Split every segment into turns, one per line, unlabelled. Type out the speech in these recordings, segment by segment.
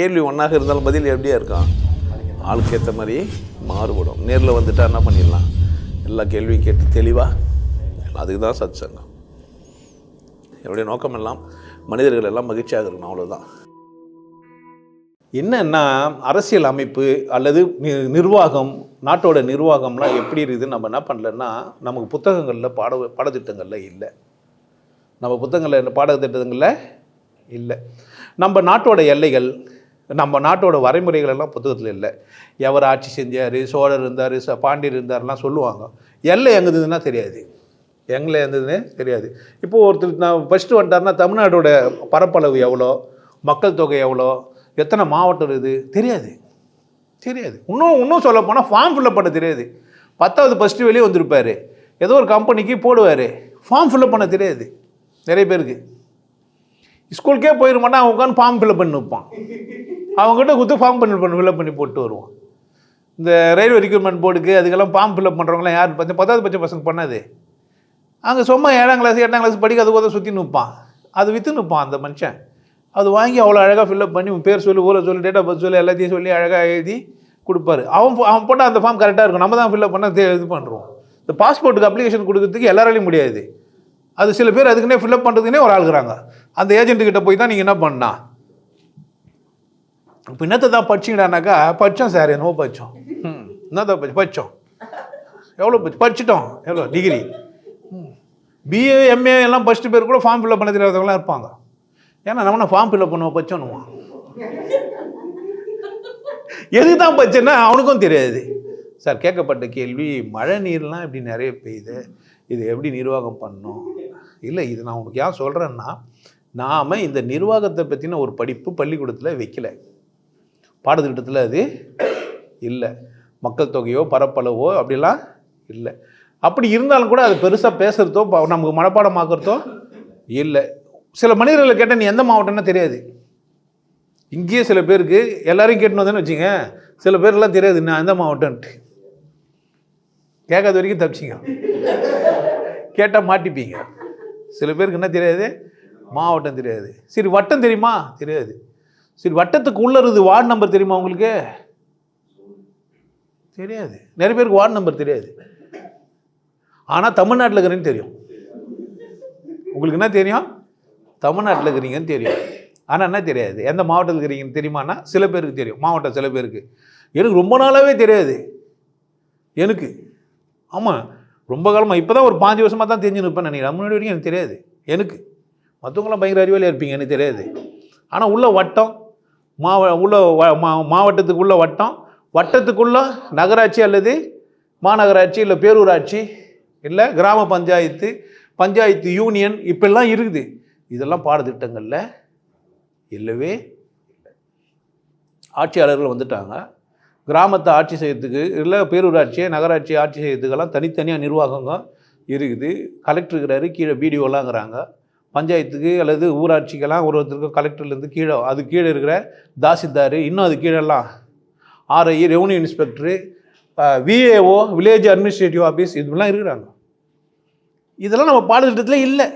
கேள்வி ஒன்றாக இருந்தாலும் பதில் எப்படியா இருக்கும்? ஆளுக்கு ஏற்ற மாதிரி மாறுபடும். நேரில் வந்துட்டால் என்ன பண்ணிடலாம்? எல்லா கேள்வியும் கேட்டு தெளிவாக அதுக்கு தான் சத் சங்கம் என்னுடைய நோக்கம் எல்லாம் மனிதர்கள் எல்லாம் மகிழ்ச்சியாக இருக்கணும் அவ்வளோதான் என்னன்னா அரசியல் அமைப்பு அல்லது நி- நிர்வாகம் நாட்டோட நிர்வாகம்லாம் எப்படி இருக்குது நம்ம என்ன பண்ணலன்னா நமக்கு புத்தகங்களில் பாட பாடத்திட்டங்களில் இல்லை. நம்ம புத்தகங்களில் பாடத்திட்டங்களில் இல்லை. நம்ம நாட்டோட எல்லைகள் நம்ம நாட்டோட வரைமுறைகள் எல்லாம் புத்தகத்தில் இல்லை. எவர் ஆட்சி செஞ்சார் சோழர் இருந்தார் ச பாண்டியர் இருந்தார்லாம் சொல்லுவாங்க. எல்லை எங்குதுன்னா இருந்ததுன்னா தெரியாது. எங்களை இருந்ததுன்னு தெரியாது. இப்போது ஒருத்தர் நான் ஃபஸ்ட்டு வந்துட்டாருன்னா தமிழ்நாட்டோட பரப்பளவு எவ்வளோ? மக்கள் தொகை எவ்வளோ? எத்தனை மாவட்டம் இருக்குது? தெரியாது. தெரியாது. இன்னும் இன்னும் சொல்ல போனால் ஃபார்ம் ஃபில்லப் பண்ண தெரியாது. பத்தாவது ஃபஸ்ட்டு வெளியே வந்திருப்பார். ஏதோ ஒரு கம்பெனிக்கு போடுவார். ஃபார்ம் ஃபில்அப் பண்ண தெரியாது. நிறைய பேருக்கு. ஸ்கூலுக்கே போயிட அவன் உட்காந்து ஃபார்ம் ஃபில்லப் பண்ணி நிற்பான் அவங்ககிட்ட கொடுத்து ஃபார்ம் பண்ணி பண்ணி ஃபில்அப் பண்ணி போட்டு வருவோம். இந்த ரயில்வே ரெக்ரூட்மெண்ட் போர்டுக்கு அதுக்கெல்லாம் ஃபார்ம் ஃபில்அப் பண்ணுறவங்களாம் யார்? பார்த்து பத்தாவது பட்ச பசங்க பண்ணது. அங்கே சும்மா ஏழாம் கிளாஸ் எட்டாம் கிளாஸ் படிக்காது உதவ சுற்றி நிற்பான் அது விற்று நிற்பான் அந்த மனுஷன். அது வாங்கி அவ்வளோ அழகாக ஃபில்அப் பண்ணி உன் பேர் சொல்லி ஊரை சொல்லி டேட் ஆஃப் பர்த் சொல்லி எல்லாத்தையும் சொல்லி அழகாக எழுதி கொடுப்பாரு. அவன் அவன் போட்டால் அந்த ஃபார்ம் கரெக்டாக இருக்கும். நம்ம தான் ஃபில்அப் பண்ண இது பண்ணுறோம் இந்த பாஸ்போர்ட்டுக்கு அப்ளிகேஷன் கொடுக்கறதுக்கு எல்லாராலையும் முடியாது. அது சில பேர் அதுக்குன்னே ஃபில்அப் பண்ணுறதுக்குன்னே ஒரு ஆளுக்குறாங்க அந்த ஏஜென்ட்டு கிட்டே போய் தான் நீங்கள் என்ன பண்ணா இப்போ என்னத்தை தான் படிச்சிங்கடானாக்கா படித்தோம் சார் என்னவோ படித்தோம் ம் என்னதான் படி படித்தோம் எவ்வளோ படி படிச்சிட்டோம். எவ்வளோ டிகிரி பிஏ எம்ஏ எல்லாம் ஃபஸ்ட்டு பேர் கூட ஃபார்ம் ஃபில்அப் பண்ண தெரியாதவங்களாம் இருப்பாங்க. ஏன்னா நம்ம ஃபார்ம் ஃபில்அப் பண்ணுவோம் படிச்சோன்னுவான். எது தான் பச்சைன்னா அவனுக்கும் தெரியாது. சார் கேட்கப்பட்ட கேள்வி மழை நீர்லாம் இப்படி நிறைய பெய்யுது? இது எப்படி நிர்வாகம் பண்ணணும் இல்லை இது நான் உனக்கு ஏன் சொல்கிறேன்னா நாம் இந்த நிர்வாகத்தை பற்றின ஒரு படிப்பு பள்ளிக்கூடத்தில் வைக்கலை. பாடத்திட்டத்தில் அது இல்லை. மக்கள் தொகையோ பரப்பளவோ அப்படிலாம் இல்லை. அப்படி இருந்தாலும் கூட அது பெருசாக பேசுகிறதோ நமக்கு மனப்பாடமாக்குறதோ இல்லை. சில மனிதர்களை கேட்டால் நீ எந்த மாவட்டம்னா தெரியாது. இங்கேயே சில பேருக்கு எல்லாரையும் கேட்டுன்னு வந்தேன்னு வச்சுங்க சில பேர்லாம் தெரியாது நான் எந்த மாவட்டம்ன்ட்டு. கேட்காத வரைக்கும் தப்பிச்சிங்க. கேட்டால் மாட்டிப்பீங்க. சில பேருக்கு என்ன தெரியாது? மாவட்டம் தெரியாது. சரி வட்டம் தெரியுமா? தெரியாது. சரி வட்டத்துக்கு உள்ள இருக்குது வார்டு நம்பர் தெரியுமா உங்களுக்கு? தெரியாது. நிறைய பேருக்கு வார்டு நம்பர் தெரியாது. ஆனால் தமிழ்நாட்டில் இருக்கிறேன்னு தெரியும். உங்களுக்கு என்ன தெரியும்? தமிழ்நாட்டில் இருக்கிறீங்கன்னு தெரியும். ஆனால் என்ன தெரியாது? எந்த மாவட்டத்தில் இருக்கிறீங்கன்னு தெரியுமான்னா சில பேருக்கு தெரியும். மாவட்டம் சில பேருக்கு. எனக்கு ரொம்ப நாளாகவே தெரியாது. எனக்கு. ஆமாம் ரொம்ப காலமாக இப்போ தான் ஒரு பாஞ்சு வருஷமாக தான் தெரிஞ்சு நிற்பேன் நினைக்கிறேன். முன்னாடி வரைக்கும் எனக்கு தெரியாது. எனக்கு. மற்றவங்களாம் பயங்கர அறிவாளியாக இருப்பீங்க எனக்கு தெரியாது. ஆனால் உள்ள வட்டம் மாவ உள்ள வ- மா- மாவட்டத்துக்குள்ள வட்டம். வட்டத்துக்குள்ள நகராட்சி அல்லது மாநகராட்சி இல்லை பேரூராட்சி இல்லை கிராம பஞ்சாயத்து பஞ்சாயத்து யூனியன் இப்பெல்லாம் இருக்குது. இதெல்லாம் பாடத்திட்டங்களில் இல்லவே இல்லை. ஆட்சியாளர்கள் வந்துட்டாங்க. கிராமத்தை ஆட்சி செய்யறதுக்கு இல்லை பேரூராட்சியை நகராட்சி ஆட்சி செய்யறதுக்கெல்லாம் தனித்தனியாக நிர்வாகங்க இருக்குது. கலெக்டர் இருக்கிறாரு கீழே பிடிஓலாங்கிறாங்க பஞ்சாயத்துக்கு அல்லது ஊராட்சிக்கெல்லாம் ஒரு ஒருத்தருக்கு கலெக்டர்லேருந்து கீழே அது கீழே இருக்கிற தாசில்தார் இன்னும் அது கீழெல்லாம். RI revenue inspector VAO village administrative office இதுலாம் இருக்கிறாங்க. இதெல்லாம் நம்ம பாடத்திட்டத்தில் இல்லை.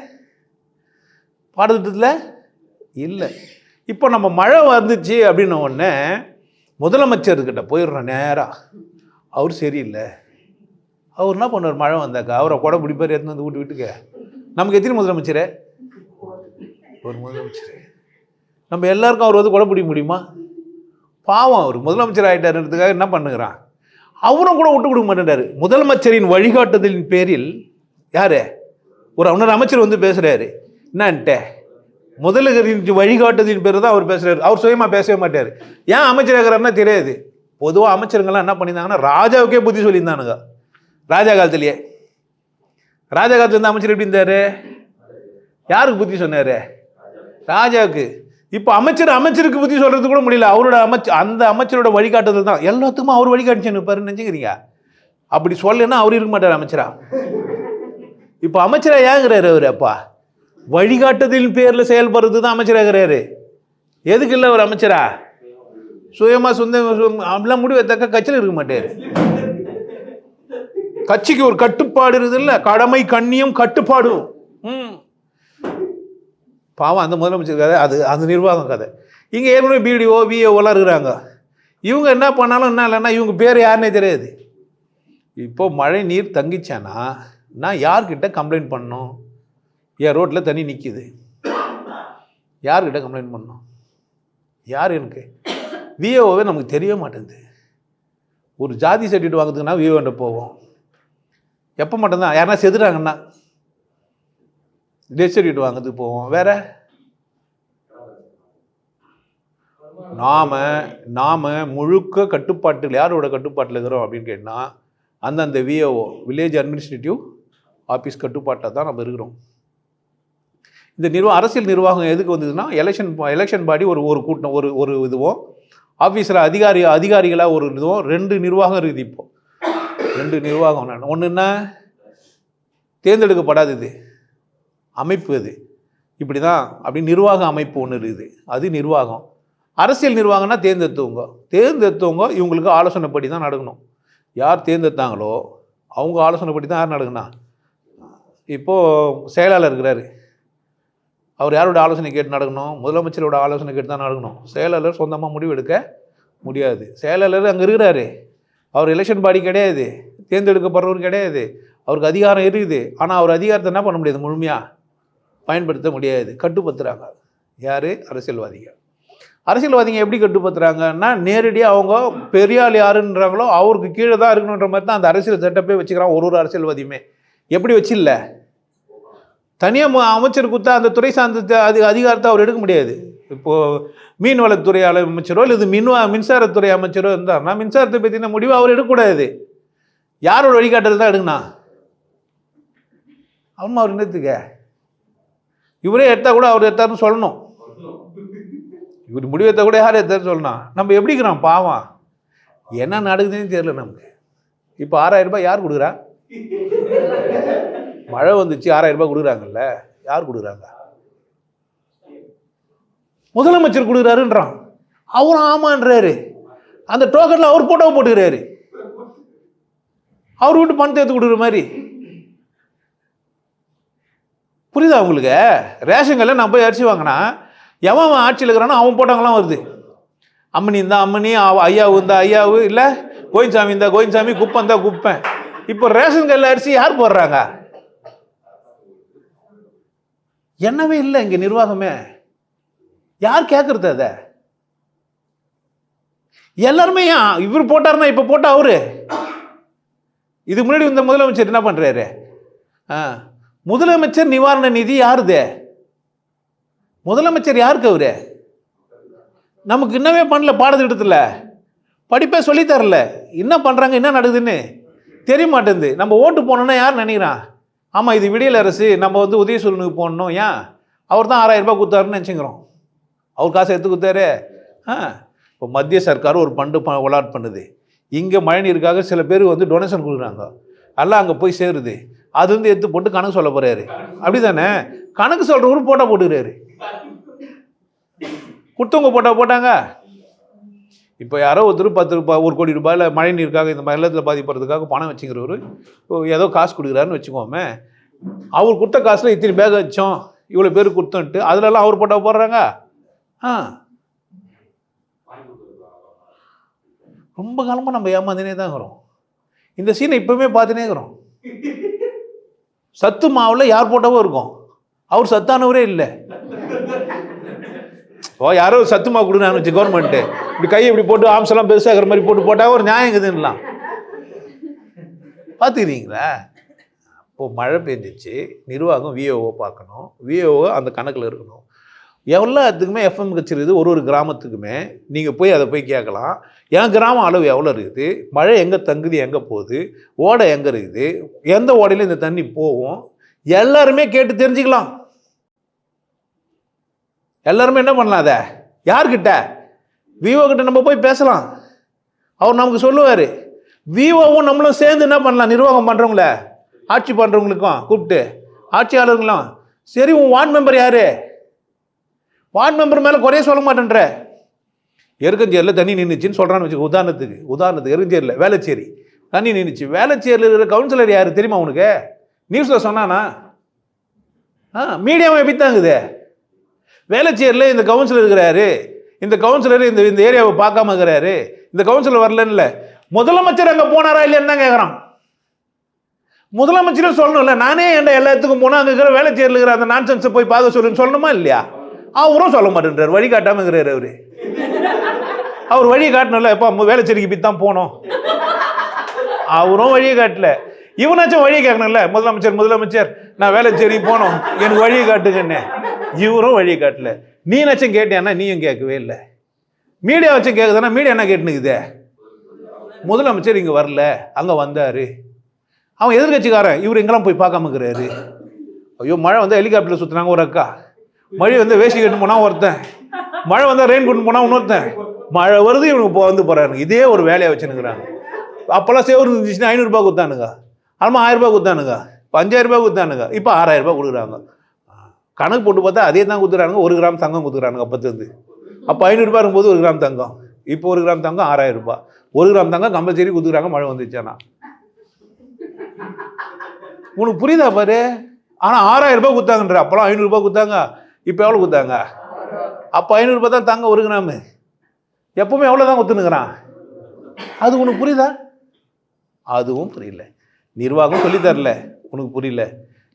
பாடத்திட்டத்தில் இல்லை. இப்போ நம்ம மழை வந்துச்சு அப்படின்ன உடனே முதலமைச்சர்கிட்ட போயிடுறோம் நேராக அவர் சரியில்லை. அவர் என்ன பண்ணுவார்? மழை வந்தாக்கா அவரை கொடை பிடிப்பார் எடுத்துன்னு வந்து வீட்டு வீட்டுக்கு. நமக்கு எத்தனை முதலமைச்சர்? ஒரு முதலமைச்சர் நம்ம எல்லாருக்கும் அவர் வந்து கொடை பிடிக்க முடியுமா? பாவம் அவர். முதலமைச்சர் ஆகிட்டாருன்றதுக்காக என்ன பண்ணுகிறான்? அவரும் கூட விட்டு கொடுக்க மாட்டேன்றாரு. முதலமைச்சரின் வழிகாட்டுதலின் பேரில் யார்? ஒரு அவனர் அமைச்சர் வந்து பேசுகிறாரு என்னன்ட்ட? முதலகரின் வழிகாட்டுதலின் பேர் தான் அவர் பேசுகிறாரு அவர் சுயமாக பேசவே மாட்டார். ஏன் அமைச்சர் ஆகிறாருன்னா தெரியாது. பொதுவாக அமைச்சருங்கெல்லாம் என்ன பண்ணியிருந்தாங்கன்னா ராஜாவுக்கே புத்தி சொல்லியிருந்தானுங்க. ராஜா காலத்திலேயே. ராஜா காலத்தில் இருந்த அமைச்சர் எப்படி இருந்தார்? யாருக்கு புத்தி சொன்னார்? ராஜாவுக்கு. இப்போ அமைச்சர் அமைச்சருக்கு பற்றி சொல்கிறது கூட முடியல. அவரோட அமைச்சர் அந்த அமைச்சரோட வழிகாட்டுதல் தான். எல்லாத்துக்கும் அவர் வழிகாட்டுச்சுன்னு பாரு நினச்சிக்கிறீங்க? அப்படி சொல்லலைன்னா அவர் இருக்க மாட்டார் அமைச்சரா? இப்போ அமைச்சரா ஏங்கிறாரு அவர் அப்பா? வழிகாட்டுதலின் பேரில் செயல்படுறது தான் அமைச்சராகிறாரு எதுக்கு இல்லை அவர் அமைச்சரா? சுயமா சொந்த அப்படிலாம் அப்படிலாம் முடிவெடுத்தாக்கா கட்சியில் இருக்க மாட்டார். கட்சிக்கு ஒரு கட்டுப்பாடு இருக்குது இல்லை கடமை கண்ணியம் கட்டுப்பாடும் ம். பாவம் அந்த முதலமைச்சர் கதை அது அந்த நிர்வாகம் கதை. இங்கே ஏற்கனவே பிடிஓ விஏஓலாம் இருக்கிறாங்க. இவங்க என்ன பண்ணாலும் என்ன இல்லைன்னா இவங்க பேர் யாருன்னே தெரியாது. இப்போ மழை நீர் தங்கிச்சானா நான் யார்கிட்ட கம்ப்ளைண்ட் பண்ணணும்? என் ரோட்டில் தண்ணி நிற்கிது யார்கிட்ட கம்ப்ளைண்ட் பண்ணணும்? யார் எனக்கு? விஏஓவே நமக்கு தெரிய மாட்டேங்குது. ஒரு ஜாதி சர்டிஃபிகேட் வாங்குறதுக்குன்னா விஏஓன்ட்ட போவோம். எப்போ மட்டும்தான்? யாருன்னா செதுறாங்கன்னா டெத் வாங்கிறதுக்கு வாங்குறதுக்கு போவோம். வேற? நாம நாம முழுக்க கட்டுப்பாட்டில் யாரோட கட்டுப்பாட்டில் இருக்கிறோம் அப்படின்னு கேட்டால் அந்தந்த விஏஓ வில்லேஜ் அட்மினிஸ்ட்ரேட்டிவ் ஆஃபீஸ் கட்டுப்பாட்டாக தான் நம்ம இருக்கிறோம். இந்த நிர்வாகம் அரசியல் நிர்வாகம் எதுக்கு வந்ததுன்னா எலெக்ஷன் எலெக்ஷன் பாடி ஒரு ஒரு கூட்டம் ஒரு ஒரு இதுவும் ஆஃபீஸில் அதிகாரி அதிகாரிகளாக ஒரு இதுவும் ரெண்டு நிர்வாகம் இருக்குது இப்போது ரெண்டு நிர்வாகம். ஒன்று என்ன? தேர்ந்தெடுக்கப்படாதது. அமைப்பு அது. இப்படி தான் அப்படி நிர்வாக அமைப்பு ஒன்று இருக்குது. அது நிர்வாகம். அரசியல் நிர்வாகம்னா தேர்ந்தெடுத்தவங்க தேர்ந்தெடுத்தவங்க இவங்களுக்கு ஆலோசனைப்படி தான் நடக்கணும். யார் தேர்ந்தெடுத்தாங்களோ அவங்க ஆலோசனைப்படி தான் யார் நடக்கணும் இப்போது செயலாளர் இருக்கிறாரு. அவர் யாரோட ஆலோசனை கேட்டு நடக்கணும்? முதலமைச்சரோட ஆலோசனை கேட்டு தான் நடக்கணும். செயலாளர் சொந்தமாக முடிவு எடுக்க முடியாது. செயலாளர் அங்கே இருக்கிறாரு. அவர் எலெக்ஷன் பாடி கிடையாது. தேர்ந்தெடுக்கப்படுறவர் கிடையாது. அவருக்கு அதிகாரம் இருக்குது. ஆனால் அவர் அதிகாரத்தை என்ன பண்ண முடியாது முழுமையாக பயன்படுத்த முடியாது. கட்டுப்படுத்துகிறாங்க யார்? அரசியல்வாதிகள் அரசியல்வாதிங்க எப்படி கட்டுப்படுத்துகிறாங்கன்னா நேரடியாக அவங்க பெரியாள் யாருன்றாங்களோ அவருக்கு கீழே தான் இருக்கணுன்ற மாதிரி தான் அந்த அரசியல் செட்டப்பே வச்சுக்கிறான் ஒரு ஒரு அரசியல்வாதியுமே. எப்படி வச்சில்ல? தனியாக அமைச்சர் கொடுத்தா அந்த துறை சார்ந்த அது அதிகாரத்தை அவர் எடுக்க முடியாது. இப்போது மீன்வளத்துறை அமைச்சரோ இல்லை மின் மின்சாரத்துறை அமைச்சரோ இருந்தார்னா மின்சாரத்தை பற்றின முடிவு அவர் எடுக்கக்கூடாது. யாரோட வழிகாட்டல் தான் எடுக்கணும்? அவன் அவர் என்னத்துக்க? இவரே எடுத்தால் கூட அவர் எடுத்தாருன்னு சொல்லணும். இவர் முடிவெடுத்தா கூட யார் எடுத்தாருன்னு சொல்லணும். நம்ம எப்படிக்கிறோம் பாவம். என்ன நடக்குதுன்னு தெரியல நமக்கு. இப்போ ஆறாயிரம் ரூபாய் யார் கொடுக்குறா? மழை வந்துச்சு ஆறாயிரம் ரூபாய் கொடுக்குறாங்கல்ல. யார் கொடுக்குறாங்க? முதலமைச்சர் கொடுக்குறாருன்றான். அவரும் ஆமான்றாரு. அந்த டோக்கனில் அவர் போட்டோவை போட்டுக்கிறாரு. அவர் வீட்டு பணத்தை எடுத்து கொடுக்குற மாதிரி. புரியுதா உங்களுக்கு? ரேஷன் கடையில் நான் போய் அரிசி வாங்கினா எவன் அவன் ஆட்சியில் இருக்கிறானோ அவன் போட்டாங்களாம் வருது. அம்மனி இருந்தா அம்மனி அவ- ஐயாவு இருந்தா ஐயாவு இல்லை? கோயின்சாமி இருந்தா கோயின்சாமி குப்பம் இருந்தா குப்பேன் இப்போ ரேஷன் கடையில் அரிசி யார் போடுறாங்க? என்னவே இல்லை இங்கே நிர்வாகமே. யார் கேட்குறது அதை? எல்லாருமே ஏன் இவர் போட்டாருன்னா இப்போ போட்டா அவரு? இதுக்கு முன்னாடி இந்த முதலமைச்சர் என்ன பண்ணுறாரு ஆ முதலமைச்சர் நிவாரண நிதி யாருது? முதலமைச்சர் யாருக்கு அவரு? நமக்கு இன்னமே பண்ணல பாடத்திட்டத்தில் படிப்பே சொல்லித் தரல. என்ன பண்ணுறாங்க என்ன நடக்குதுன்னு தெரிய மாட்டேங்குது நம்ம ஓட்டு போனோன்னா யார் நினைக்கிறான்? ஆமாம் இது விடியல் அரசு. நம்ம வந்து உதயசூரனுக்கு போடணும் ஏன்? அவர் தான் ஆறாயிரம் ரூபாய் கொடுத்தாருன்னு நினச்சிக்கிறோம். அவர் காசை எடுத்து கொடுத்தாரு. ஆ. இப்போ மத்திய சர்க்கார் ஒரு பண்டு ப அலாட் பண்ணுது. இங்கே மழைநீருக்காக சில பேர் வந்து டொனேஷன் கொடுக்குறாங்க. எல்லாம் அங்கே போய் சேருது. அது வந்து எடுத்து போட்டு கணக்கு சொல்ல போகிறாரு அப்படி தானே கணக்கு சொல்கிறவரு போட்டால் போட்டுக்கிறாரு. கொடுத்தவங்க போட்டால் போட்டாங்க. இப்போ யாரோ ஒருத்தர் பத்து ரூபாய் ஒரு கோடி ரூபாயில் மழை நீருக்காக இந்த வெள்ளத்தில் பாதிப்படுறதுக்காக பணம் வச்சுக்கிறவர் ஏதோ காசு கொடுக்குறாருன்னு வச்சுக்கோமே. அவர் கொடுத்த காசில் இத்தனை பேக் வச்சோம் இவ்வளோ பேர் கொடுத்தோன்ட்டு அதுலலாம் அவர் போட்டால் போடுறாங்க. ஆ. ரொம்ப காலமாக நம்ம ஏமாந்துனே தான் இருக்கிறோம். இந்த சீனை இப்போவுமே பார்த்துனே இருக்கிறோம். சத்து மாவில் யார் போட்டவோ இருக்கும். அவர் சத்தானவரே இல்லை. ஓ யாரோ சத்து மாவு கொடுக்குறான்னு வச்சு கவர்மெண்ட்டு இப்படி கையை இப்படி போட்டு ஆம்ஸ் பெருசாகிற மாதிரி போட்டு போட்டால் ஒரு நியாயம் இருக்குதுன்னலாம் பார்த்துக்கிறீங்களா இப்போது மழை பெஞ்சிச்சு. நிர்வாகம் விஏஓ பார்க்கணும். விஏஓ அந்த கணக்கில் இருக்கணும். எல்லாத்துக்குமே எஃப்எம் கச்சிருக்குது ஒரு ஒரு கிராமத்துக்குமே நீங்கள் போய் அதை போய் கேட்கலாம். என் கிராமம் அளவு எவ்வளோ இருக்குது? மழை எங்கே தங்குது எங்கே போகுது? ஓடை எங்கே இருக்குது? எந்த ஓடையில் இந்த தண்ணி போகும்? எல்லாருமே கேட்டு தெரிஞ்சுக்கலாம். எல்லாருமே என்ன பண்ணலாம் அதை? யார்கிட்ட? விவோ கிட்ட நம்ம போய் பேசலாம். அவர் நமக்கு சொல்லுவார். விவோவும் நம்மளும் சேர்ந்து என்ன பண்ணலாம்? நிர்வாகம் பண்ணுறவங்கள ஆட்சி பண்ணுறவங்களுக்கும் கூப்பிட்டு ஆட்சியாளர்களும் சரி உன் வார்டு மெம்பர் யாரு? வார்டு மெம்பர் மேலே குறைய சொல்ல மாட்டேன்ற. எருக்கஞ்சேரியில் தண்ணி நின்றுச்சின்னு சொல்கிறான்னு வச்சுக்கோ உதாரணத்துக்கு உதாரணத்துக்கு எருக்கஞ்சேரியில் வேலைச்சேரி தண்ணி நின்றுச்சு வேலைச்சேரியில் இருக்கிற கவுன்சிலர் யார் தெரியுமா உனக்கு? நியூஸில் சொன்னானா? ஆ மீடியாவை எப்படி தாங்குது? வேளச்சேரியில் இந்த கவுன்சிலர் இருக்கிறாரு. இந்த கவுன்சிலர் இந்த இந்த ஏரியாவை பார்க்காம இருக்கிறாரு. இந்த கவுன்சிலர் வரலன்னு முதலமைச்சர் அங்கே போனாரா இல்லைன்னு தான் கேட்குறான் முதலமைச்சரும் சொல்லணும்ல நானே என்ன எல்லாத்துக்கும் போனால் அங்கே இருக்கிற வேலை இருக்கிற அந்த நான்சென்ஸை போய் பார்க்க சொல்லுன்னு சொல்லணுமா இல்லையா? அவரும் சொல்ல மாட்டேன்றார் வழி காட்டாமல் இருக்கிறாரு அவரு. அவர் வழி காட்டணும்ல எப்போ வேலைச்சேரிக்கு போய் தான் போனோம். அவரும் வழியை காட்டல. இவனாச்சும் வழியை கேட்கணும்ல முதலமைச்சர் முதலமைச்சர் நான் வேலைச்சேரி போனோம் எனக்கு வழியை காட்டுங்கன்னு. இவரும் வழியை காட்டல. நீ நச்சும் கேட்டியானா நீயும் கேட்கவே இல்லை. மீடியா வச்சும் கேட்குதுன்னா மீடியா என்ன கேட்டுனுக்குதே? முதலமைச்சர் இங்கே வரல அங்கே வந்தார். அவன் எதிர்கட்சிக்காரன் இவர் எங்கெல்லாம் போய் பார்க்காம இருக்கிறாரு ஐயோ மழை வந்து ஹெலிகாப்டரில் சுற்றுனாங்க ஒரு அக்கா. மழை வந்து வேஷ்டி கட்டு போனால் ஒருத்தன். மழை வந்தால் ரெயின் கொண்டு போனால் இன்னொருத்தன். மழை வருது இவனுக்கு இப்போ வந்து போகிறாருங்க இதே ஒரு வேலையை வச்சுனுக்குறாங்க. அப்போல்லாம் சேவர் இருந்துச்சுன்னா ஐநூறுரூபா கொடுத்தானுங்க. அப்புறமா ஆயிரரூபா கொடுத்தானுங்க. இப்போ கொடுத்தானுங்க. இப்போ ஆறாயிரம் ரூபாய் கொடுக்குறாங்க. கணக்கு போட்டு பார்த்தா அதே தான் கொடுத்துறானுங்க. ஒரு கிராம் தங்கம் கொடுக்குறானுங்க அப்போத்துலேருந்து. அப்போ ஐநூறுரூபா இருக்கும்போது ஒரு கிராம் தங்கம். இப்போ ஒரு கிராம் தங்கம் ஆறாயிரம் ரூபாய். ஒரு கிராம் தங்கம் கம்பல்சரி கொடுத்துக்கிறாங்க மழை வந்துச்சானா உனக்கு புரியுதா பாரு? ஆனால் ஆறாயிரம் ரூபாய் கொடுத்தாங்கன்ற அப்போலாம் ஐநூறுரூபா கொடுத்தாங்க. இப்போ எவ்வளோ கொடுத்தாங்க அப்போ ஐநூறுபா தான் தங்க ஒரு கிராமு எப்பவுமே எவ்வளோ தான் கொடுத்துனுக்குறான் அது உனக்கு புரியுதா? அதுவும் புரியல. நிர்வாகம் சொல்லித் தரல. உனக்கு புரியல.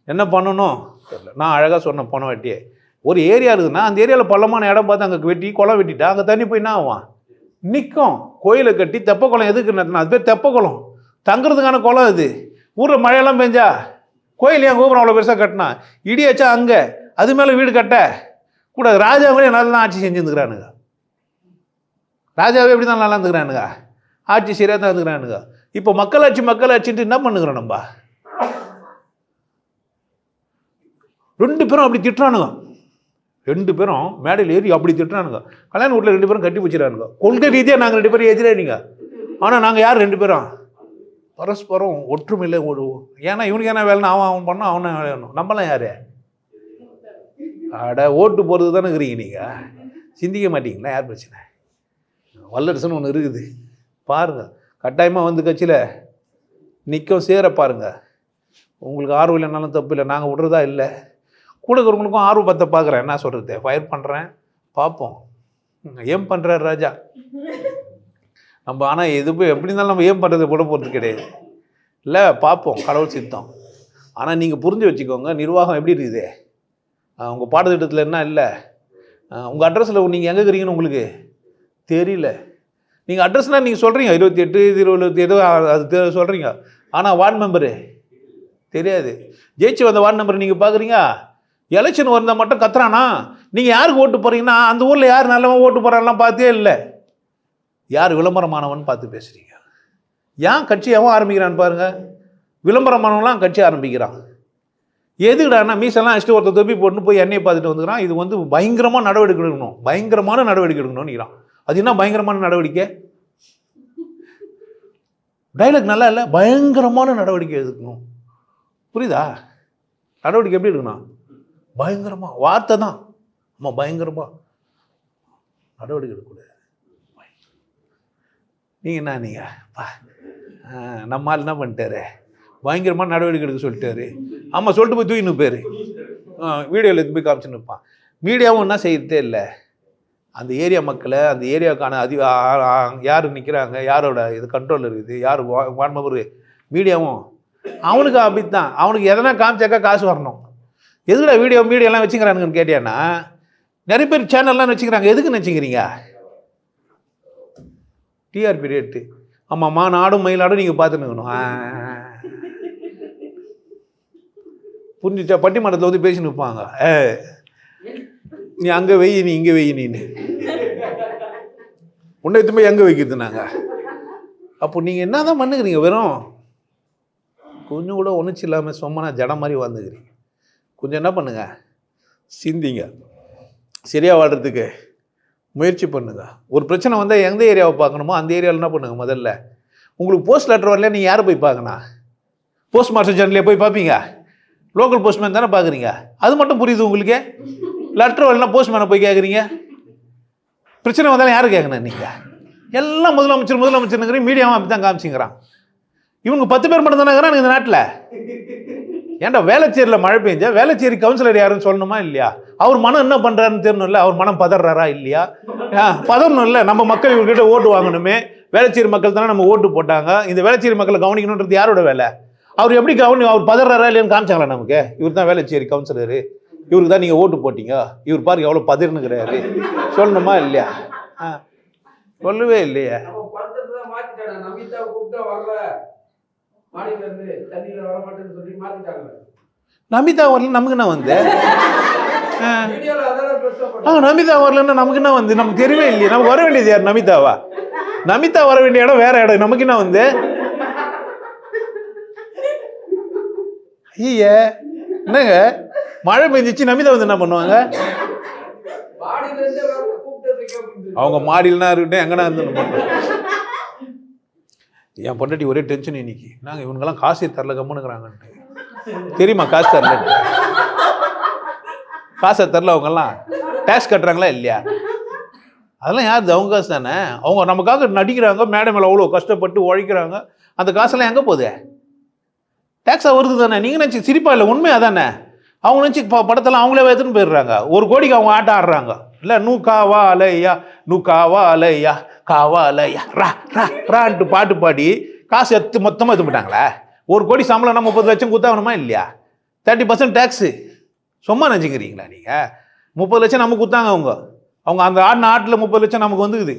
என்ன பண்ணணும்? தெரில நான் அழகாக சொன்னேன் பணம் வெட்டியே. ஒரு ஏரியா இருக்குதுன்னா அந்த ஏரியாவில் பள்ளமான இடம் பார்த்து அங்கே வெட்டி குளம் வெட்டிட்டா அங்கே தண்ணி போய் என்ன ஆகும்? நிற்கும் கோயிலை கட்டி தெப்ப குளம் எதுக்கு நடத்தினா அது பேர் தெப்ப குளம். தங்குறதுக்கான குளம் இது ஊரில் மழையெல்லாம் பெஞ்சா கோயில் ஏன் கோபுரம் அவ்வளோ பெருசாக கட்டினா? இடியாச்சா அங்கே. அது மேலே வீடு கட்ட கூட ராஜாவே நல்லா தான் ஆட்சி செஞ்சுருந்துக்கிறானுங்க. ராஜாவே எப்படி தான் நல்லா இருந்துக்கிறானுங்க? ஆட்சி சரியாக தான் இருந்துக்கிறானுங்க. இப்போ மக்களாட்சி மக்களாட்சின்ட்டு என்ன பண்ணுகிறோம் நம்ம? ரெண்டு பேரும் அப்படி திட்டுறானுங்க. ரெண்டு பேரும் மேடையில் ஏறி அப்படி திட்டுறானுங்க. கல்யாண வீட்டில் ரெண்டு பேரும் கட்டி வச்சுறானுங்க கொள்கை ரீதியாக நாங்கள் ரெண்டு பேரும் எதிரே ஆனால் நாங்கள் யார் ரெண்டு பேரும்? பரஸ்பரம் ஒற்றுமையில் ஒரு ஏன்னா இவனுக்கு என்ன வேலைன்னு அவன் அவன் பண்ணால் அவனை வேலை நம்மளாம் யார்? அட ஓட்டு போகிறது தானே இருக்கிறீங்க நீங்கள் சிந்திக்க மாட்டீங்களா? யார் பிரச்சனை? வல்லரசுன்னு ஒன்று இருக்குது. பாருங்கள் கட்டாயமாக வந்து கட்சியில் நிற்கும் சேர பாருங்கள் உங்களுக்கு ஆர்வம் இல்லைனாலும் தப்பு இல்லை. நாங்கள் விட்றதா இல்லை. கூட இருக்கிறவங்களுக்கும் ஆர்வத்தை பார்க்குறேன் என்ன சொல்கிறது ஃபயர் பண்ணுறேன் பார்ப்போம் ஏன் பண்ணுறாரு ராஜா. நம்ம ஆனால் எது போய் எப்படி இருந்தாலும் நம்ம ஏன் பண்ணுறது கூட போகிறது கிடையாது. இல்லை பார்ப்போம் கடவுள் சித்தம். ஆனால் நீங்கள் புரிஞ்சு வச்சுக்கோங்க நிர்வாகம் எப்படி இருக்குது? உங்கள் பாடத்திட்டத்தில் என்ன இல்லை? உங்கள் அட்ரஸில் நீங்கள் எங்கே இருக்கிறீங்கன்னு உங்களுக்கு தெரியல. நீங்கள் அட்ரஸ்னால் நீங்கள் சொல்கிறீங்க இருபத்தி எட்டு இருபத்தி ஏதோ அது தெ- சொல்கிறீங்க ஆனால் வார்டு மெம்பரு தெரியாது. ஜெயிச்சு வந்த வார்டு மெம்பர் நீங்கள் பார்க்குறீங்க எலெக்ஷன் வந்தால் மட்டும் கத்துறானா? நீங்கள் யாருக்கு ஓட்டு போகிறீங்கன்னா அந்த ஊரில் யார் நல்லவன் ஓட்டு போகிறான்லாம் பார்த்தே இல்லை. யார் விளம்பரமானவன் பார்த்து பேசுகிறீங்க ஏன் கட்சி எவன் ஆரம்பிக்கிறான்னு பாருங்கள் விளம்பரமானவன்லாம் கட்சி ஆரம்பிக்கிறான். எதுடானா மீசெல்லாம் அடிச்சுட்டு ஒருத்தர் தொப்பி போட்டு போய் எண்ணெயை பார்த்துட்டு வந்துக்கிறான். இது வந்து பயங்கரமாக நடவடிக்கை எடுக்கணும். பயங்கரமான நடவடிக்கை எடுக்கணும்னுக்கிறான் அது என்ன பயங்கரமான நடவடிக்கை? டைலாக் நல்லா இல்லை? பயங்கரமான நடவடிக்கை எடுக்கணும். புரியுதா? நடவடிக்கை எப்படி எடுக்கணும்? பயங்கரமாக வார்த்தை தான். ஆமாம் பயங்கரமாக நடவடிக்கை எடுக்கக்கூடாது. நீங்கள் என்ன நீங்கள் பா. நம்ம ஆள் என்ன பண்ணிட்டாரு? பயங்கரமான நடவடிக்கை எடுக்க சொல்லிட்டாரு. ஆமாம் சொல்லிட்டு போய் தூக்கின்னு பேர் வீடியோவில் எடுத்து போய் காமிச்சுன்னு இருப்பான் மீடியாவும் என்ன செய்யறதே இல்லை. அந்த ஏரியா மக்களை அந்த ஏரியாவுக்கான அதி யார் நிற்கிறாங்க யாரோட இது கண்ட்ரோல் இருக்குது யார் வான்மவர் மீடியாவும். அவனுக்கு அப்படித்தான். அவனுக்கு எதனா காமிச்சாக்கா காசு வரணும். எதுக்குடா வீடியோ மீடியாலாம் வச்சுக்கிறானுங்கன்னு கேட்டியானா நிறைய பேர் சேனல்லாம் வச்சுக்கிறாங்க. எதுக்குன்னு வச்சுக்கிறீங்க? டிஆர்பி ரேட்டு ஆமாம்மா நாடும் மயிலாடும் நீங்கள் பார்த்துன்னு புரிஞ்சுச்சா பட்டிமன்றத்தில் வந்து பேசின்னு இருப்பாங்க. ஏ நீ அங்கே வெயி நீ இங்கே வெயி நீன்னு உன்னை எடுத்து எங்கே வைக்கிறது நாங்கள் அப்போ நீங்கள் என்ன தான் பண்ணுக்கிறீங்க வெறும்? கொஞ்சம் கூட உணர்ச்சி இல்லாமல் சும்மா ஜடம் மாதிரி வந்துக்கிறீங்க கொஞ்சம் என்ன பண்ணுங்க? சிந்திங்க. சரியாக வாழ்கிறதுக்கு முயற்சி பண்ணுங்க. ஒரு பிரச்சனை வந்தால் எந்த ஏரியாவை பார்க்கணுமோ அந்த ஏரியாவில் என்ன பண்ணுங்க முதல்ல? உங்களுக்கு போஸ்ட் லெட்டர் வரல நீங்கள் யாரை போய் பார்க்கணும்? போஸ்ட் மாஸ்டர் ஜெனரலே போய் பார்ப்பீங்க. லோக்கல் போஸ்ட்மேன் தானே பார்க்குறீங்க? அது மட்டும் புரியுது உங்களுக்கு? லெட்டர் வரலாம் போஸ்ட்மேனை போய் கேட்குறீங்க பிரச்சனை வந்தாலும் யார் கேட்கணும் நீங்கள் எல்லாம் முதலமைச்சர் முதலமைச்சருங்கிறீங்க மீடியாவும் அப்படி தான் காமிச்சிங்கிறான். இவங்க பத்து பேர் மட்டும் தானே இந்த நாட்டில். ஏன்டா வேலைச்சேரியில் மழை பெஞ்சா வேலைச்சேரி கவுன்சிலர் யாருன்னு சொல்லணுமா இல்லையா? அவர் மனம் என்ன பண்ணுறாருன்னு தெரியணும்ல அவர் மனம் பதறாரா இல்லையா? ஆ, பதறணும்ல நம்ம மக்கள் இவர்கிட்ட ஓட்டு வாங்கணுமே. வேலைச்சேரி மக்கள் தானே நம்ம ஓட்டு போட்டாங்க. இந்த வேலைச்சேரி மக்களை கவனிக்கணுன்றது யாரோட வேலை? அவர் எப்படி கவனி அவர் பதறாரா இல்லையான்னு காமிச்சாங்களா நமக்கு? இவர் தான் வேளச்சேரி கவுன்சிலரு. இவருக்கு தான் நீங்கள் ஓட்டு போட்டீங்க. இவர் பாருங்க எவ்வளோ பதிர்னுங்கிறாரு சொல்லணுமா இல்லையா? ஆ சொல்லவே இல்லையே.
நமிதா வரல
நமக்கு என்ன வந்து? ஆ. நமிதா வரலன்னா நமக்கு என்ன வந்து? நமக்கு தெரியவே இல்லையே. நமக்கு வர வேண்டியது யார்? நமிதாவா? நமிதா வர வேண்டிய இடம் வேற இடம். நமக்கு என்ன வந்து? ஐய என்னங்க? மழை பெஞ்சிச்சு நமிதா வந்து என்ன பண்ணுவாங்க? அவங்க மாடியிலனா இருக்கட்டும் எங்கன்னா இருந்து என் பொண்டாட்டி ஒரே டென்ஷன் இன்னைக்கு. நாங்கள் இவனுங்கெல்லாம் காசு தரல கம்முனுங்கிறாங்கன்ட்டு தெரியுமா காசு தரல? காசை தரல அவங்கெல்லாம்? டேக்ஸ் கட்டுறாங்களா இல்லையா? அதெல்லாம் யார் அவங்க காசு தானே? அவங்க நமக்காக நடிக்கிறாங்க மேடம் மேலே அவ்வளோ கஷ்டப்பட்டு உழைக்கிறாங்க. அந்த காசெல்லாம் எங்கே போகுது? டேக்ஸாக வருது தானே? நீங்கள் நினச்சி சிரிப்பா இல்லை உண்மை அதானே அவங்க நினச்சி இப்போ படத்தெல்லாம் அவங்களே எடுத்துன்னு போயிடுறாங்க. ஒரு கோடிக்கு அவங்க ஆட்டம் ஆடுறாங்க. இல்லை நூ காவா அலையா நூ காவா அலையா காவா அலையா ரா ரா ரான்ட்டு பாட்டு பாடி காசு எடுத்து மொத்தமாக எடுத்து போட்டாங்களே? ஒரு கோடி சம்பளம்னா முப்பது லட்சம் குத்தாகணுமா இல்லையா? தேர்ட்டி பர்சன்ட் டேக்ஸு சும்மா நினச்சிக்கிறீங்களா நீங்கள் முப்பது லட்சம் நமக்கு குத்தாங்க அவங்க. அவங்க அந்த ஆடின ஆட்டில் முப்பது லட்சம் நமக்கு வந்துக்குது.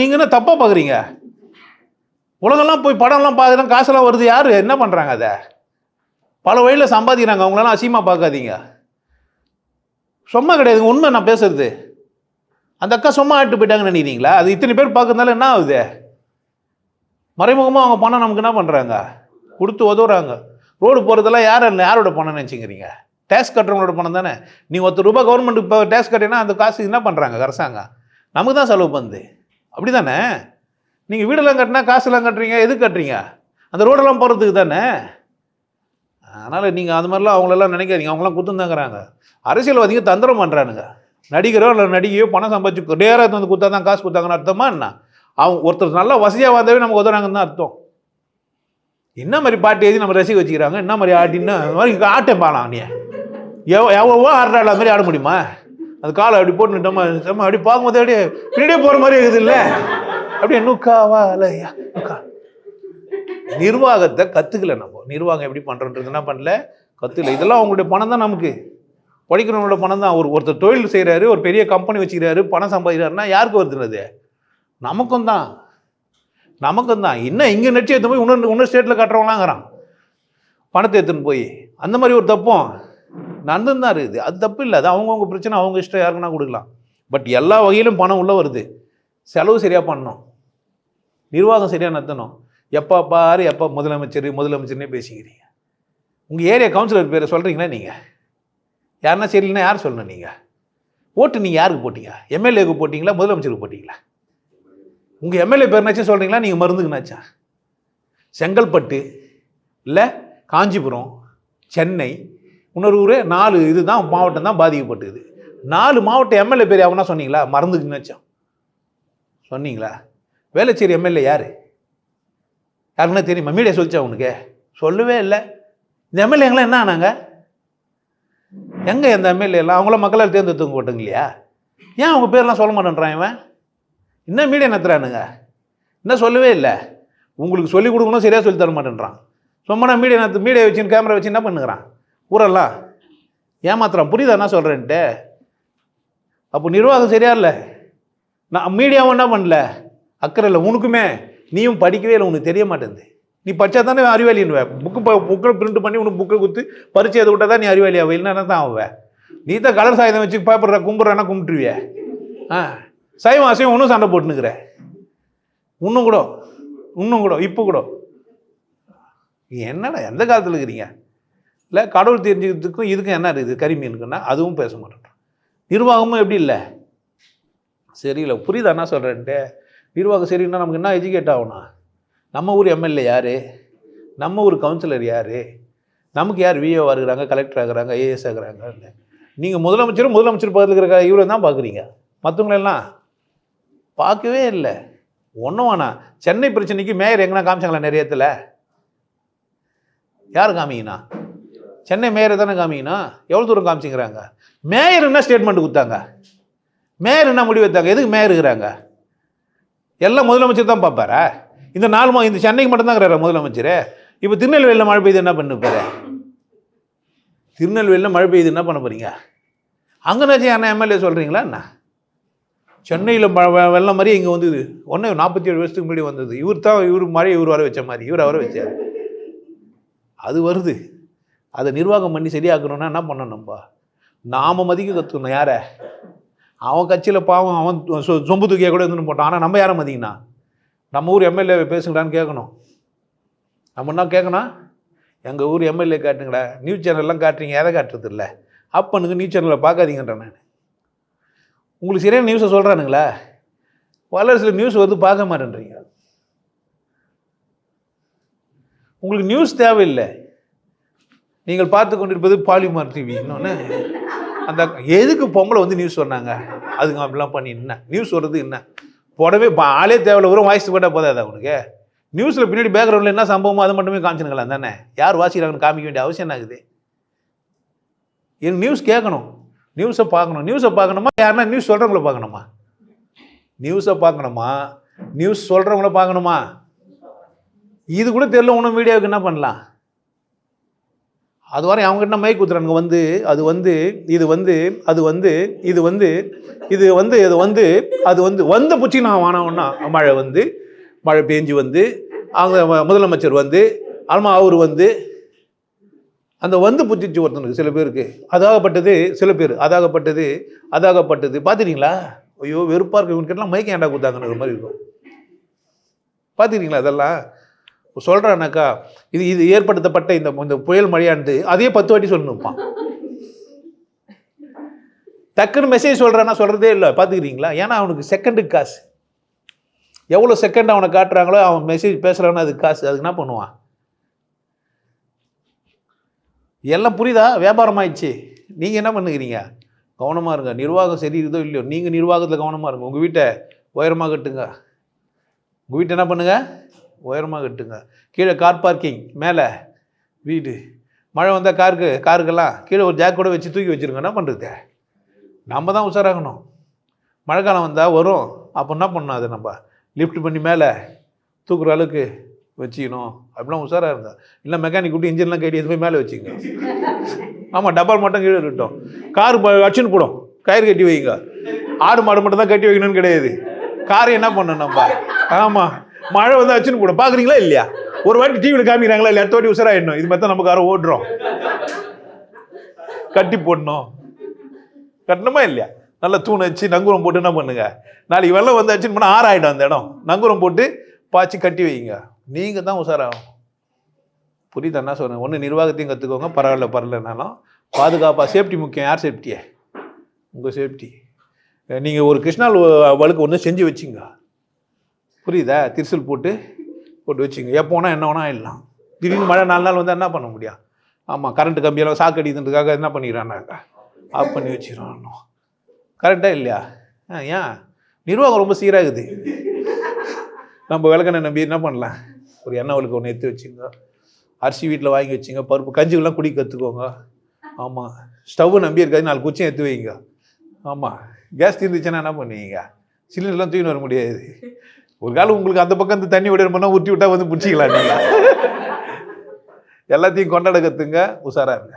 நீங்கள் என்ன தப்பாக பார்க்குறீங்க உலகெல்லாம் போய் படம்லாம் பார்க்குறோம் காசெல்லாம் வருது. யார்? என்ன பண்ணுறாங்க அதை? பல வழியில் சம்பாதிக்கிறாங்க. அவங்களெல்லாம் அசிங்கமாக பார்க்காதீங்க. சும்மா கிடையாது. உண்மை நான் பேசுறது. அந்த அக்கா சும்மா ஆட்டு போயிட்டாங்கன்னு நினைக்கிறீங்களா? அது இத்தனை பேர் பார்க்கறதுனால என்ன ஆகுது? மறைமுகமாக அவங்க பணம் நமக்கு என்ன பண்ணுறாங்க கொடுத்து உதவுறாங்க. ரோடு போகிறதெல்லாம் யார் யாரோட பணம் நினச்சிக்கிறீங்க? டேக்ஸ் கட்டுறவங்களோட பணம் தானே? நீங்கள் ஒருத்தர் ரூபாய் கவர்மெண்ட்டுக்கு இப்போ டேக்ஸ் கட்டினா அந்த காசு என்ன பண்ணுறாங்க அரசாங்கம். நமக்கு தான் செலவு பண்ணுது. அப்படி தானே நீங்கள் வீடெல்லாம் கட்டினா காசுலாம் கட்டுறீங்க எது கட்டுறீங்க? அந்த ரோடெல்லாம் போகிறதுக்கு தானே? அதனால் நீங்கள் அது மாதிரிலாம் அவங்களெல்லாம் நினைக்காதீங்க. அவங்களாம் குத்துந்தாங்கிறாங்க அரசியல்வாதிங்க தந்திரம் பண்ணுறானுங்க நடிகரோ இல்லை நடிகையோ பணம் சம்பாதிச்சு டேராக வந்து குத்தா தான் காசு கொடுத்தாங்கன்னு அர்த்தமா என்ன? அவங்க ஒருத்தர் நல்லா வசதியாக வந்தாவே நமக்கு உதவுறாங்கன்னு தான் அர்த்தம். என்ன மாதிரி பாட்டு எழுதி நம்ம ரசிக்க வச்சுக்கிறாங்க? என்ன மாதிரி ஆட்டின்னு அது மாதிரி இங்கே ஆட்டே பாலாம் நீ எவ் எவ்வளவோ ஆடுறாள் அது மாதிரி ஆட முடியுமா? அது காலை அப்படி போட்டு நிட்டோமா நம்ம அப்படி பார்க்கும்போது அப்படியே பின்னாடியே போகிற மாதிரி இருக்குது இல்லை? அப்படியே நுக்காவா இல்லையா நுக்கா. நிர்வாகத்தை கற்றுக்கல நம்ம. நிர்வாகம் எப்படி பண்ணுறன்றது என்ன பண்ணல? கற்றுக்கல இதெல்லாம் அவங்களுடைய பணம் தான் நமக்கு. படிக்கிறவங்களோட பணம் தான். ஒரு ஒருத்தர் தொழில் செய்கிறாரு ஒரு பெரிய கம்பெனி வச்சுக்கிறாரு பணம் சம்பாதிக்கிறாருன்னா யாருக்கு வருதுனது நமக்கும் தான். நமக்கும் தான். இன்னும் இங்கே நடிச்சு எடுத்து போய் இன்னொரு இன்னொரு ஸ்டேட்டில் கட்டுறவங்களாங்கிறான். பணத்தை எடுத்துன்னு போய். அந்த மாதிரி ஒரு தப்பும் நடந்துன்னு தான் இருக்குது. அது தப்பு இல்லை. அது அவங்கவுங்க பிரச்சனை அவங்க இஷ்டம் யாருக்குன்னா கொடுக்கலாம். பட் எல்லா வகையிலும் பணம் உள்ளே வருது. செலவு சரியாக பண்ணணும். நிர்வாகம் சரியாக நடத்தணும். எப்போ பாரு எப்போ முதலமைச்சர் முதலமைச்சர்னே பேசிக்கிறீங்க. உங்கள் ஏரியா கவுன்சிலர் பேரை சொல்கிறீங்களா நீங்கள் யாருன்னா சரியில்லைன்னா யார் சொல்லணும் நீங்கள் ஓட்டு நீங்கள் யாருக்கு போட்டீங்க? எம்எல்ஏக்கு போட்டிங்களா முதலமைச்சருக்கு போட்டிங்களா? உங்கள் எம்எல்ஏ பேர்னாச்சும் சொல்கிறீங்களா நீங்கள் மருந்துக்குனாச்சா? செங்கல்பட்டு இல்லை காஞ்சிபுரம் சென்னை இன்னொரு ஊர் நாலு இதுதான் மாவட்டம் தான் பாதிக்கப்பட்டது. நாலு மாவட்ட எம்எல்ஏ பேர் அவனா சொன்னீங்களா? மறந்துக்குனாச்சும் சொன்னீங்களா? வேலைச்சேரி எம்எல்ஏ யார்? யாருன்னா தெரியுமா? மீடியா சொல்லிச்சா உனக்கு? சொல்லவே இல்லை. இந்த எம்எல்ஏங்களாம் என்ன ஆனாங்க? எங்கே இந்த எம்எல்ஏலாம் அவங்களாம் மக்களால் தேர்ந்தெடுத்துங்க போட்டுங்க இல்லையா ஏன் அவங்க பேர்லாம் சொல்ல மாட்டேன்றான் இவன்? என்ன மீடியா நடத்துறானுங்க? என்ன சொல்லவே இல்லை. உங்களுக்கு சொல்லிக் கொடுக்கணும் சரியாக சொல்லி தர மாட்டேன்றான். சும்மா நான் மீடியா நடத்து மீடியா வச்சு கேமரா வச்சு என்ன பண்ணுகிறான்? ஊரெல்லாம்? ஏமாத்துறான். புரியுதா என்ன சொல்கிறேன்ட்டு அப்போ நிர்வாகம் சரியா இல்லை. நான் மீடியாவும் என்ன பண்ணல? அக்கறை இல்லை. உனக்குமே நீயும் படிக்கவே இல்லை. உனக்கு தெரிய மாட்டேங்குது. நீ படித்தா தானே அறிவாளின்னுவ புக்கு புக்கை பிரிண்ட் பண்ணி உனக்கு புக்கை குத்து பரிச்சை எது விட்டால் தான் நீ அறிவாளி ஆவ. தான் ஆவ. நீ தான் கலர் சாயுதம் வச்சு பேப்பர் கும்பிட்றனா கும்பிட்டுருவிய? ஆ. சைவம் அசைவம் இன்னும் சண்டை போட்டுனுக்குற இன்னும் கூட? இன்னும் கூட? இப்போ கூட? என்னடா எந்த காலத்தில் இருக்கிறீங்க? இல்லை கடவுள் தெரிஞ்சுக்கிறதுக்கும் இதுக்கும் என்ன இருக்குது? கரிமீனுக்குன்னா அதுவும் பேச மாட்டேன் நிர்வாகமும் எப்படி இல்லை? சரியில்லை. புரியுதா என்ன சொல்கிறேன்ட்டு நிர்வாகம் சரின்னா நமக்கு என்ன எஜுகேட் ஆகணும்? நம்ம ஊர் எம்எல்ஏ யார்? நம்ம ஊர் கவுன்சிலர் யார்? நமக்கு யார் விஓ இருக்கிறாங்க கலெக்டர் ஆகிறாங்க ஏஎஸ் ஆகிறாங்க? நீங்கள் முதலமைச்சரும் முதலமைச்சர் பக்கத்தில் இருக்கிற இவரை தான் பார்க்குறீங்க. மற்றவங்களெல்லாம் பார்க்கவே இல்லை. ஒன்றும் வேணாம். சென்னை பிரச்சனைக்கு மேயர் எங்கன்னா காமிச்சாங்களா நிறைய இடத்துல? யார் காமிங்கண்ணா சென்னை மேயரை தானே காமிங்கண்ணா எவ்வளோ தூரம் காமிச்சிங்கிறாங்க மேயர் என்ன ஸ்டேட்மெண்ட் கொடுத்தாங்க? மேயர் என்ன முடிவு எடுத்தாங்க? எதுக்கு மேயர் இருக்கிறாங்க? எல்லாம் முதலமைச்சர் தான் பார்ப்பாரா? இந்த நாலு மா இந்த சென்னைக்கு மட்டும்தான் இருக்கிறாரு முதலமைச்சர்? இப்போ திருநெல்வேலியில் மழை பெய்யுது என்ன பண்ணுப்பாரு திருநெல்வேலியில் மழை பெய்யுது என்ன பண்ண போகிறீங்க அங்கனாச்சும் என்ன எம்எல்ஏ சொல்கிறீங்களா என்ன? சென்னையில் மழை வெள்ளம் மாதிரி இங்கே வந்தது. ஒன்று நாற்பத்தி ஏழு வருஷத்துக்கு முன்னாடி வந்தது. இவர் தான் இவர் மழை இவர் வர வச்ச மாதிரி. இவர் வர வச்சார். அது வருது. அதை நிர்வாகம் பண்ணி சரியாக்கணும்னா என்ன பண்ணணும் நம்ம நாம மதிக்க கற்றுக்கணும் யாரை? அவன் கட்சியில் பாவம் அவன் சொ- சொம்பு தூக்கியாக கூட இருந்துன்னு போட்டான். ஆனால் நம்ம யாரை மதிங்கண்ணா நம்ம ஊர் எம்எல்ஏ பேசுங்கடான்னு கேட்கணும். நம்ம என்ன கேட்கணும் எங்கள் ஊர் எம்எல்ஏ காட்டுங்களா நியூஸ் சேனல்லாம் காட்டுறீங்க எதை காட்டுறது இல்லை? அப்பனுக்கு நியூஸ் சேனலில் பார்க்காதீங்கன்றேன் நான். உங்களுக்கு சரியான நியூஸை சொல்கிறானுங்களா பல சில நியூஸ் வந்து பார்க்க மாட்டேன்றீங்க. உங்களுக்கு நியூஸ் தேவையில்லை. நீங்கள் பார்த்து கொண்டிருப்பது பாலிமார் டிவி இன்னொன்று அந்த எதுக்கு பொம்பளை வந்து நியூஸ் சொன்னாங்க? அதுங்க அப்படிலாம் பண்ணி என்ன நியூஸ் வர்றது என்ன? போடவே ஆளே தேவையில்ல. வரும் வாய்ஸ் போட்டால் போதாது உனக்கு? நியூஸில் பின்னாடி பேக்ரவுண்டில் என்ன சம்பவமோ அதை மட்டுமே காமிச்சுனுங்களா தானே? யார் வாசிக்கிறாங்கன்னு காமிக்க வேண்டிய அவசியம் என்ன ஆகுது? எனக்கு நியூஸ் கேட்கணும். நியூஸை பார்க்கணும். நியூஸை பார்க்கணுமா? யாருன்னா நியூஸ் சொல்கிறவங்கள பார்க்கணுமா? நியூஸை பார்க்கணுமா? நியூஸ் சொல்கிறவங்கள பார்க்கணுமா? இது கூட தெரியல ஒன்றும் மீடியாவுக்கு என்ன பண்ணலாம்? அது வரை அவங்க என்ன மைக் குத்துறானுங்க வந்து அது வந்து இது வந்து அது வந்து இது வந்து இது வந்து இது வந்து அது வந்து வந்த பூச்சி நான் வானவன்னா மழை வந்து மழை பேஞ்சு வந்து அவங்க முதலமைச்சர் வந்து ஆமா அவர் வந்து அந்த வந்து புச்சிச்சு ஒருத்தனுக்கு சில பேருக்கு. அதாகப்பட்டது சில பேர் அதாகப்பட்டது அதாகப்பட்டது. பார்த்துட்டீங்களா ஐயோ வெறுப்பாக இருக்கு. இவனுக்கெல்லாம் மைக் ஏண்டா கொடுத்தாங்கன்ற மாதிரி இருக்கும். பார்த்துக்கிறீங்களா அதெல்லாம் சொல்கிறானாக்கா இது இது ஏற்படுத்தப்பட்ட இந்த இந்த புயல் மழையானது அதையே பத்து வாட்டி சொல்லணும்ப்பான் டக்குன்னு மெசேஜ் சொல்கிறானா சொல்கிறதே இல்லை பார்த்துக்கிறீங்களா ஏன்னா அவனுக்கு செகண்டுக்கு காசு. எவ்வளோ செகண்ட் அவனை காட்டுறாங்களோ அவன் மெசேஜ் பேசுகிறானோ அதுக்கு காசு. அதுக்கு என்ன பண்ணுவான்? எல்லாம் புரியுதா? வியாபாரம் ஆயிடுச்சு நீங்கள் என்ன பண்ணுகிறீங்க? கவனமாக இருங்க. நிர்வாகம் சரி இல்லையோ நீங்கள் நிர்வாகத்தில் கவனமாக இருங்க. உங்கள் வீட்டை உயரமாக கட்டுங்க. உங்கள் வீட்டை என்ன பண்ணுங்கள் உயரமாக கட்டுங்க. கீழே கார் பார்க்கிங் மேலே வீடு. மழை வந்தால் காருக்கு காருக்கெல்லாம் கீழே ஒரு ஜாக் கூட வச்சு தூக்கி வச்சுருங்க. என்ன பண்ணுறது நம்ம தான் உஷாராகணும். மழைக்காலம் வந்தால் வரும். அப்போ என்ன பண்ணணும் அதை நம்ம? லிஃப்ட் பண்ணி மேலே தூக்குற அளவுக்கு வச்சுக்கணும். அப்படிலாம் உஷாராக இருந்தா. இல்லை மெக்கானிக் விட்டு இன்ஜின்லாம் கட்டி எது போய் மேலே வச்சுங்க. ஆமாம் டப்பால் மட்டும் கீழே இருக்கட்டும். கார் அச்சுன்னு போடும். கயிறு கட்டி வைங்க. ஆடு மாடு மட்டும் தான் கட்டி வைக்கணும்னு கிடையாது. காரை என்ன பண்ணணும் நம்ம? ஆமாம் மழை வந்து அச்சுன்னு போடும். பார்க்குறீங்களா இல்லையா? ஒரு வாட்டி டிவியில் காமிக்கிறாங்களா இல்லை அடுத்த வாட்டி உஷாராயிடணும் இது மாதிரி தான் நம்ம காரை ஓடுறோம். கட்டி போடணும். கட்டணுமா இல்லையா? நல்லா தூண் வச்சு நங்கூரம் போட்டு என்ன பண்ணுங்க? நாளைக்கு வெள்ளம் வந்து அச்சுன்னு பண்ணால் ஆறாயிடும் அந்த இடம். நங்கூரம் போட்டு பாய்ச்சி கட்டி வைங்க. நீங்கள் தான் உஷாராகும் புரியுதா? என்ன சொல்கிறேன் ஒன்று நிர்வாகத்தையும் கற்றுக்கோங்க பரவாயில்ல பரவாயில்லனாலும் பாதுகாப்பாக சேஃப்டி முக்கியம். யார் சேஃப்டியே உங்கள் சேஃப்டி நீங்கள் ஒரு கிருஷ்ணால் வழுக்கு ஒன்று செஞ்சு வச்சுங்க. புரியுதா? திரிசல் போட்டு போட்டு வச்சுங்க. எப்போ வேணால் என்ன வேணா ஆயிடலாம். திடீர்னு மழை நாலு நாள் வந்தால் என்ன பண்ண முடியும் ஆமாம் கரண்ட் கம்பியெல்லாம் சாக்கடிக்கிறதுக்காக என்ன பண்ணிடுறானாக்கா ஆஃப் பண்ணி வச்சிடறானோ கரெக்டாக இல்லையா? ஆ ஏன்? நிர்வாகம் ரொம்ப சீராகுது. நம்ம விளக்கண்ணை நம்பி என்ன பண்ணலாம்? ஒரு எண்ணெய் வழுக்கு ஒன்று எடுத்து வச்சுங்க. அரிசி வீட்டில் வாங்கி வச்சுங்க. பருப்பு கஞ்சிகள்லாம் குடி கற்றுக்கோங்க ஆமாம் ஸ்டவ்வு நம்பி இருக்காது. நாலு குச்சியும் எடுத்து வைங்க. ஆமாம் கேஸ் தீர்ந்துச்சுன்னா என்ன பண்ணுவீங்க? சிலிண்டர்லாம் தூக்கின்னு வர முடியாது. ஒரு காலம் உங்களுக்கு அந்த பக்கம் இந்த தண்ணி விடணும்னா ஊற்றி விட்டா வந்து பிடிச்சிக்கலாம் நீங்கள் எல்லாத்தையும் கொண்டாட கற்றுங்க உஷாராக இருங்க.